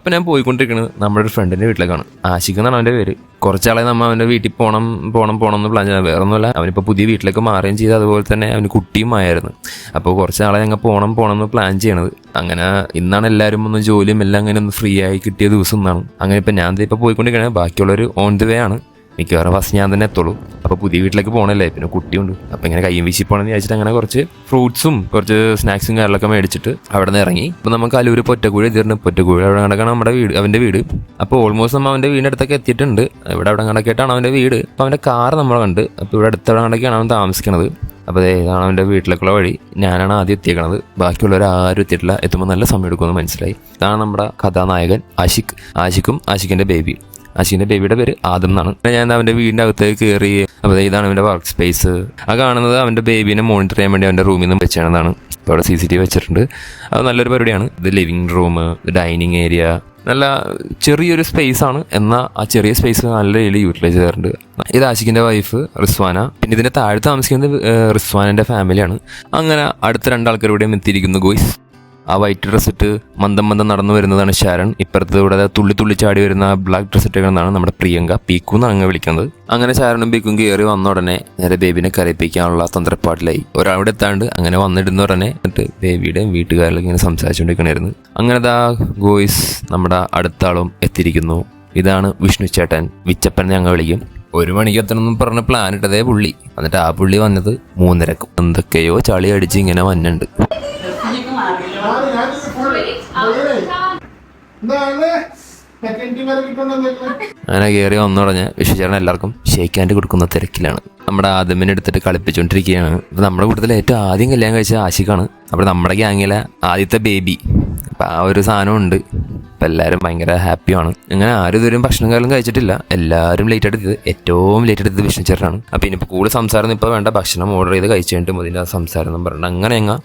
അപ്പം ഞാൻ പോയിക്കൊണ്ടിരിക്കുന്നത് നമ്മുടെ ഒരു ഫ്രണ്ടിന്റെ വീട്ടിലേക്കാണ്. ആഷിഖ് എന്നാണ് അവന്റെ പേര്. കുറച്ചാളെ നമ്മൾ അവന്റെ വീട്ടിൽ പോകണം പോകണം പോകണം എന്ന് പ്ലാൻ ചെയ്യാം വേറെ ഒന്നുമല്ല അവനിപ്പോൾ പുതിയ വീട്ടിലേക്ക് മാറുകയും ചെയ്ത്. അതുപോലെ തന്നെ അവന് കുട്ടിയും ആയിരുന്നു. അപ്പോൾ കുറച്ചാളെ ഞങ്ങൾ പോകണം പോകണം എന്ന് പ്ലാൻ ചെയ്യണത്. അങ്ങനെ ഇന്നാണ് എല്ലാവരും ഒന്ന് ജോലിയും എല്ലാം അങ്ങനെ ഒന്ന് ഫ്രീ ആയി കിട്ടിയ ദിവസം എന്നാണ് അങ്ങനെ ഇപ്പം ഞാൻ ഇപ്പോൾ പോയിക്കൊണ്ടിരിക്കുകയാണ് ബാക്കിയുള്ളവർ ഓൺ ദി വേ ആണ്. മിക്കവാറും ഫസ്റ്റ് ഞാൻ തന്നെ എത്തുള്ളൂ. അപ്പോൾ പുതിയ വീട്ടിലേക്ക് പോകണല്ലേ പിന്നെ കുട്ടിയുണ്ട്. അപ്പോൾ ഇങ്ങനെ കയ്യും വീശി പോകണമെന്ന് വിചാരിച്ചിട്ട് അങ്ങനെ കുറച്ച് ഫ്രൂട്ട്സും കുറച്ച് സ്നാക്സും കാര്യങ്ങളൊക്കെ മേടിച്ചിട്ട് അവിടെ നിന്ന് ഇറങ്ങി. അപ്പോൾ നമുക്ക് അലൂര് പൊറ്റക്കുഴി എത്തിയിട്ടുണ്ട് പൊറ്റക്കുഴി. അവിടെ കണക്കാണ് നമ്മുടെ വീട് അവന്റെ വീട്. അപ്പോൾ ഓൾമോസ്റ്റ് നമ്മൾ അവന്റെ വീടിന്റെ അടുത്തൊക്കെ എത്തിയിട്ടുണ്ട്. ഇവിടെ അവിടെ കണക്കായിട്ടാണ് അവന്റെ വീട്. അപ്പോൾ അവന്റെ കാർ നമ്മൾ കണ്ട്. അപ്പോൾ ഇവിടെ അടുത്തവിടെ കണക്കാണ് അവൻ താമസിക്കുന്നത് അപ്പോൾ ഇതാണ് അവന്റെ വീട്ടിലേക്കുള്ള വഴി. ഞാനാണ് ആദ്യം എത്തിയേക്കണത്. ബാക്കിയുള്ളവർ ആരും എത്തിയിട്ടില്ല. എത്തുമ്പോൾ നല്ല സമയം എടുക്കുമെന്ന് മനസ്സിലായി. ഇതാണ് നമ്മുടെ കഥാനായകൻ ആഷിഖ്. ആഷിഖും ആഷിഖിന്റെ ബേബി ആഷിഖിന്റെ ബേബിയുടെ പേര് ആദം എന്നാണ്. പിന്നെ ഞാൻ അവന്റെ വീടിന്റെ അകത്തേക്ക് കയറി അപ്പോൾ ഇതാണ് അവന്റെ വർക്ക് സ്പേസ് ആ കാണുന്നത് അവന്റെ ബേബിനെ മോണിറ്റർ ചെയ്യാൻ വേണ്ടി അവന്റെ റൂമിൽ നിന്ന് വെച്ചാണെന്നാണ് അവിടെ സി സി ടി വി വെച്ചിട്ടുണ്ട്. അത് നല്ലൊരു പരിപാടിയാണ്. ഇത് ലിവിങ് റൂം ഡൈനിങ് ഏരിയ നല്ല ചെറിയൊരു സ്പേസ് ആണ്. എന്നാൽ ആ ചെറിയ സ്പേസ് നല്ല രീതിയിൽ യൂട്ടിലൈസ് ചെയ്യാറുണ്ട് ഇത് ആഷിഖിന്റെ വൈഫ് റിസ്വാന. പിന്നെ ഇതിന്റെ താഴെ താമസിക്കുന്നത് റിസ്വാനന്റെ ഫാമിലിയാണ് അങ്ങനെ അടുത്ത രണ്ടാൾക്കാരുടെയും എത്തിയിരിക്കുന്നു ഗോയ്സ് ആ വൈറ്റ് ഡ്രസ്സിട്ട് മന്ദം മന്ദം നടന്നു വരുന്നതാണ് ശരൺ ഇപ്പുറത്തൂടെ തുള്ളി തുള്ളി ചാടി വരുന്ന ബ്ലാക്ക് ഡ്രസ് ഇട്ടിരിക്കുന്നതാണ് നമ്മുടെ പ്രിയങ്ക. പീക്കു എന്നാണ് അങ്ങ് വിളിക്കുന്നത്. അങ്ങനെ ശരണും പീക്കും കയറി വന്ന ഉടനെ നേരെ ബേബിനെ കരയിപ്പിക്കാനുള്ള തന്ത്രപ്പാട്ടിലായി ഒരാളുടെ എത്താണ്ട് അങ്ങനെ വന്നിടുന്ന ഉടനെ എന്നിട്ട് ബേബിയുടെ വീട്ടുകാരിലൊക്കെ ഇങ്ങനെ സംസാരിച്ചുകൊണ്ടിരിക്കണായിരുന്നു അങ്ങനെ ദാ ഗോയ്സ് നമ്മുടെ അടുത്താളും എത്തിയിരിക്കുന്നു. ഇതാണ് വിഷ്ണു ചേട്ടൻ. വിച്ചപ്പൻ ഞങ്ങൾ വിളിക്കും. ഒരു മണിക്ക് എത്തണമെന്ന് പറഞ്ഞ പ്ലാൻ ഇട്ടതേ പുള്ളി. എന്നിട്ട് ആ പുള്ളി വന്നത് മൂന്നരക്കും. എന്തൊക്കെയോ ചളി അടിച്ച് ഇങ്ങനെ വന്നുണ്ട് അങ്ങനെ കയറി ഒന്നുടഞ്ഞ് വിശ്വചരണം എല്ലാവർക്കും ഷേക്ക് ഹാൻഡ് കൊടുക്കുന്ന തിരക്കിലാണ്. നമ്മുടെ ആദമിനെ എടുത്തിട്ട് കളിപ്പിച്ചുകൊണ്ടിരിക്കുകയാണ് അപ്പം നമ്മുടെ കൂട്ടത്തിൽ ഏറ്റവും ആദ്യം കല്യാണം കഴിച്ച ആശിക്കാണ് അപ്പോൾ നമ്മുടെ ഗ്യാങ്ങിലെ ആദ്യത്തെ ബേബി അപ്പം ആ ഒരു സാധനം ഉണ്ട്. അപ്പം എല്ലാവരും ഭയങ്കര ഹാപ്പിയാണ് അങ്ങനെ ആരും ഇതുവരെയും ഭക്ഷണം കാലം കഴിച്ചിട്ടില്ല. എല്ലാവരും ലേറ്റ് എടുത്തത് ഏറ്റവും ലേറ്റ് എടുത്തത് വിഷ്ണു ചേട്ടനാണ് അപ്പം ഇനിയിപ്പോൾ കൂടുതൽ സംസാരം ഇപ്പോൾ വേണ്ട. ഭക്ഷണം ഓർഡർ ചെയ്ത് കഴിച്ചു കഴിഞ്ഞിട്ട് മതി. ആ സംസാരം എന്ന് പറഞ്ഞിട്ട് അങ്ങനെ ഞങ്ങൾ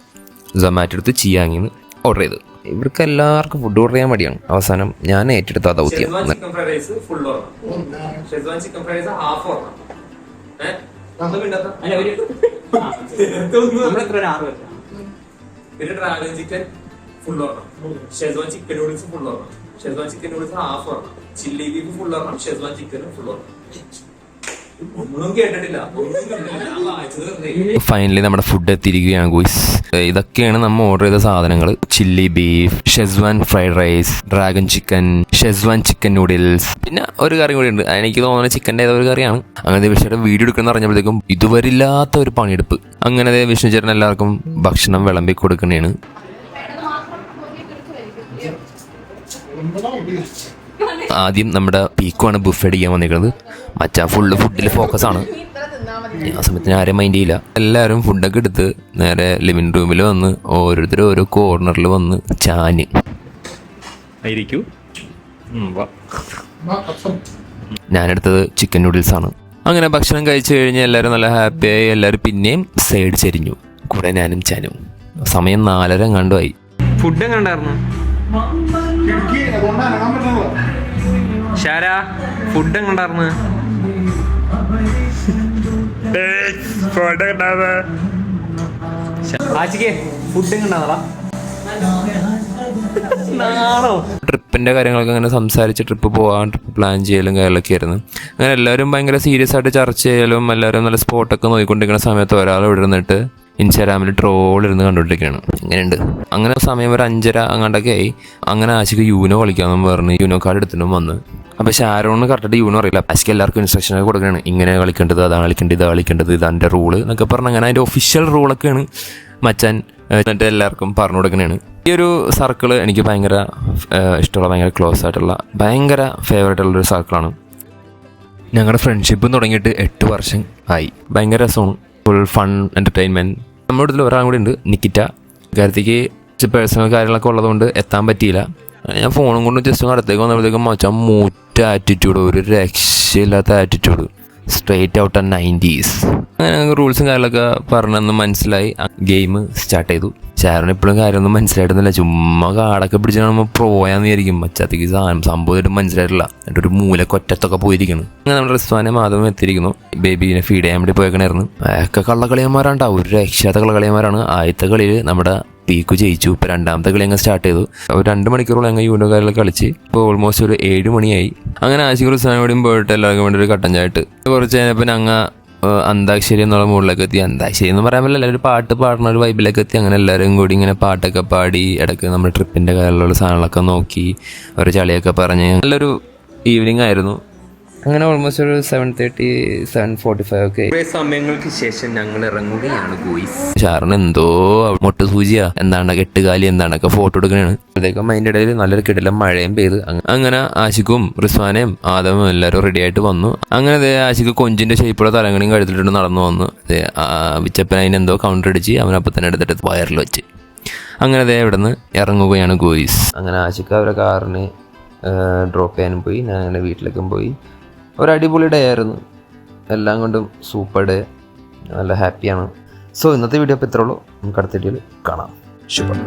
സൊമാറ്റോ എടുത്ത് ചിയാങ്ങിന്ന് ഓർഡർ ചെയ്തു ഇവർക്ക് എല്ലാവർക്കും ഫുഡ് ഓർഡർ ചെയ്യാൻ മടിയാണ്. അവസാനം ഞാൻ ഏറ്റെടുത്ത ആ ദൗത്യം. ചിക്കൻ ഫുൾ ഓർണം ഷെസ്വാൻ ചിക്കൻ പിന്നെ dragon full schezwan chicken noodles full ഓർമ്മ schezwan chicken noodles half chilli beef full ഓർണം schezwan ചിക്കനും ഫുൾ ഓർമ്മ ഫൈനലി നമ്മുടെ ഫുഡ് എത്തിയിരിക്കുകയാണ് ഗോയ്സ്. ഇതൊക്കെയാണ് നമ്മൾ ഓർഡർ ചെയ്ത സാധനങ്ങൾ chilli beef schezwan fried rice dragon chicken schezwan chicken noodles പിന്നെ ഒരു കറി കൂടി ഉണ്ട്. എനിക്ക് തോന്നുന്നത് ചിക്കന്റെ ഏതോ ഒരു കറിയാണ്. അങ്ങനെ വിഷ്ണുയുടെ വീഡിയോ എടുക്കുന്ന പറഞ്ഞപ്പോഴത്തേക്കും ഇതുവരില്ലാത്ത ഒരു പണിയെടുപ്പ്. അങ്ങനെ വിഷ്ണു എല്ലാവർക്കും ഭക്ഷണം വിളമ്പി കൊടുക്കണേണ് ആദ്യം നമ്മുടെ പീക്കുമാണ് ബുഫ് അടിക്കാൻ വന്നിരിക്കുന്നത്. മച്ചാ ഫുള്ള് ഫുഡിൽ ഫോക്കസ് ആണ്. ആ ഞാൻ ആരെയും മൈൻഡ് ചെയ്യില്ല. എല്ലാവരും ഫുഡൊക്കെ എടുത്ത് നേരെ ലിവിങ് റൂമിൽ വന്ന് ഓരോരുത്തരും ഓരോ കോർണറിൽ വന്ന് ചാന് ഞാനെടുത്തത് ചിക്കൻ നൂഡിൽസ് ആണ്. അങ്ങനെ ഭക്ഷണം കഴിച്ചു കഴിഞ്ഞ് എല്ലാവരും നല്ല ഹാപ്പിയായി എല്ലാവരും പിന്നെയും സൈഡ് ചെരിഞ്ഞു. കൂടെ ഞാനും ചാനും. സമയം നാലര കണ്ടുമായി ഫുഡ് എങ്ങണ്ടായിരുന്നു? ഷാരാ ഫുഡ് എങ്ങണ്ടായിരുന്നു ആച്ചിക്ക് ഫുഡ് ട്രിപ്പിന്റെ കാര്യങ്ങളൊക്കെ അങ്ങനെ സംസാരിച്ച് ട്രിപ്പ് പോകാൻ ട്രിപ്പ് പ്ലാൻ ചെയ്യലും കാര്യങ്ങളൊക്കെ ആയിരുന്നു. അങ്ങനെ എല്ലാവരും ഭയങ്കര സീരിയസ് ആയിട്ട് ചർച്ച ചെയ്യലും എല്ലാവരും നല്ല സ്പോട്ടൊക്കെ നോക്കിക്കൊണ്ടിരിക്കുന്ന സമയത്ത് ഒരാൾ ഇവിടെ ഇരുന്നിട്ട് ഇൻസ്റ്റാഗ്രാമിൽ ട്രോൾ ഇരുന്ന് കണ്ടുകൊണ്ടിരിക്കുകയാണ്. അങ്ങനെയുണ്ട് അങ്ങനെ സമയം ഒരു അഞ്ചര അങ്ങോട്ടൊക്കെ ആയി. അങ്ങനെ ആശിക്ക് യൂനോ കളിക്കാമെന്ന് പറഞ്ഞ് യൂനോ കാർഡ് എടുത്തിട്ടും വന്ന്. അപ്പോൾ ഷാരോണ് കറക്റ്റായിട്ട് യൂനോ അറിയില്ല. ആശിക്ക് എല്ലാവർക്കും ഇൻസ്ട്രക്ഷൻ ഒക്കെ കൊടുക്കുകയാണ്. ഇങ്ങനെ കളിക്കേണ്ടത് അതാണ് കളിക്കേണ്ടത് ഇതാണ് കളിക്കേണ്ടത് ഇതാന്റെ റൂൾ എന്നൊക്കെ പറഞ്ഞ് അങ്ങനെ അതിന്റെ ഒഫീഷ്യൽ റൂളൊക്കെയാണ് മച്ചാൻ എന്നിട്ട് എല്ലാവർക്കും പറഞ്ഞു കൊടുക്കണേണ്. ഈ ഒരു സർക്കിൾ എനിക്ക് ഭയങ്കര ഇഷ്ടമുള്ള ഭയങ്കര ക്ലോസ് ആയിട്ടുള്ള ഭയങ്കര ഫേവറേറ്റ് ഉള്ളൊരു സർക്കിളാണ് ഞങ്ങളുടെ ഫ്രണ്ട്ഷിപ്പ് തുടങ്ങിയിട്ട് എട്ട് വർഷം ആയി. ഭയങ്കര രസമാണ്. ഫുൾ ഫൺ എന്റർടൈൻമെന്റ് നമ്മുടെ ഇതിൽ ഒരാളും കൂടി ഉണ്ട് നിക്കിറ്റ. കാര്യത്തേക്ക് പേഴ്സണൽ കാര്യങ്ങളൊക്കെ ഉള്ളതുകൊണ്ട് എത്താൻ പറ്റിയില്ല. ഞാൻ ഫോണും കൊണ്ട് ജസ്റ്റ് അടുത്തേക്ക് വന്നപ്പോഴത്തേക്കും മച്ചാൻ മൂറ്റ ആറ്റിറ്റ്യൂഡ് ഒരു രക്ഷയില്ലാത്ത attitude straight out and nineties അങ്ങനെ റൂൾസും കാര്യങ്ങളൊക്കെ പറഞ്ഞെന്ന് മനസ്സിലായി. ഗെയിം സ്റ്റാർട്ട് ചെയ്തു. ചേർന്ന് ഇപ്പോഴും കാര്യമൊന്നും മനസ്സിലായിട്ടൊന്നുമില്ല. ചുമ്മാ കാടൊക്കെ പിടിച്ച് നമ്മൾ പ്രോയാന്ന് വിചാരിക്കും. മച്ചാത്തേക്ക് സാധനം സംഭവമായിട്ട് മനസ്സിലായിട്ടില്ല. എന്നിട്ട് ഒരു മൂലക്കൊറ്റത്തൊക്കെ പോയിരിക്കുന്നു അങ്ങനെ നമ്മുടെ റിസ്വാനെ മാധവം എത്തിയിരിക്കുന്നു. ബേബീനെ ഫീഡ് ചെയ്യാൻ വേണ്ടി പോയേക്കണായിരുന്നു. ഒക്കെ കള്ളക്കളിയന്മാരാണ്ടാവും. ഒരു രക്ഷാത്ത കള്ളക്കളിയന്മാരാണ്. ആദ്യത്തെ കളിയിൽ നമ്മുടെ പീക്കു ജയിച്ചു. ഇപ്പോൾ രണ്ടാമത്തെ കളി അങ്ങ് സ്റ്റാർട്ട് ചെയ്തു. ഒരു രണ്ട് മണിക്കൂറോളം അങ്ങ് യൂണോ കാര്യങ്ങൾ കളിച്ച്. ഇപ്പോൾ ഓൾമോസ്റ്റ് ഒരു ഏഴ് മണിയായി. അങ്ങനെ ആശിക ഉത്സവം പോയിട്ട് എല്ലാവർക്കും വേണ്ടി ഒരു കട്ടൻ ചായട്ട്. കുറച്ച് കഴിഞ്ഞപ്പോൾ അങ്ങ് അന്താക്ഷരി എന്നുള്ള മുകളിലേക്ക് എത്തി അന്താക്ഷരി എന്ന് പറയാൻ പറ്റില്ല. എല്ലാവരും പാട്ട് പാടുന്ന ഒരു വൈബിലേക്ക് എത്തി അങ്ങനെ എല്ലാവരും കൂടി ഇങ്ങനെ പാട്ടൊക്കെ പാടി ഇടയ്ക്ക് നമ്മുടെ ട്രിപ്പിന്റെ കാര്യമുള്ള സാധനങ്ങളൊക്കെ നോക്കി ഒരു ചളിയൊക്കെ പറഞ്ഞ്. നല്ലൊരു ഈവനിങ് ആയിരുന്നു. അങ്ങനെ ഓൾമോസ്റ്റ് ഒരു seven thirty seven forty five ഒക്കെ കുറേ സമയങ്ങൾക്ക് ശേഷം ഞങ്ങൾ ഇറങ്ങുകയാണ് ഗോയിസ്. ഷാറിന് എന്തോ മുട്ട സൂചിയാ. എന്താണ് കെട്ടുകാലി എന്താണൊക്കെ ഫോട്ടോ എടുക്കണാണ്. അപ്പോഴത്തേക്കും അതിന്റെ ഇടയിൽ നല്ലൊരു കിടലം മഴയും പെയ്ത് അങ്ങനെ ആശിക്കും റിസ്വാനയും ആദമും എല്ലാവരും റെഡി ആയിട്ട് വന്നു. അങ്ങനെ ദേ ആശിക്ക് കൊഞ്ചിന്റെ ഷേപ്പുള്ള തലങ്ങണിയും കഴുത്തിലിട്ട് നടന്നു വന്നു. ദേ ആ വിച്ചപ്പൻ അതിനെന്തോ കൗണ്ടർ അടിച്ച് അവനപ്പം തന്നെ എടുത്തിട്ട് വയറിൽ വെച്ച്. അങ്ങനെ ദേ ഇവിടെ നിന്ന് ഇറങ്ങുകയാണ് ഗോയിസ്. അങ്ങനെ ആശിക്ക് അവരെ കാറിന് ഡ്രോപ്പ് ചെയ്യാനും പോയി. ഞാൻ അങ്ങനെ വീട്ടിലേക്കും പോയി. ഒരു അടിപൊളി ഡേ ആയിരുന്നു. എല്ലാം കൊണ്ടും സൂപ്പർ ഡേ നല്ല ഹാപ്പിയാണ് സോ ഇന്നത്തെ വീഡിയോ അപ്പോൾ ഇത്രയുള്ളൂ നമുക്ക് അടുത്ത വീഡിയോയിൽ കാണാം. ശുഭം.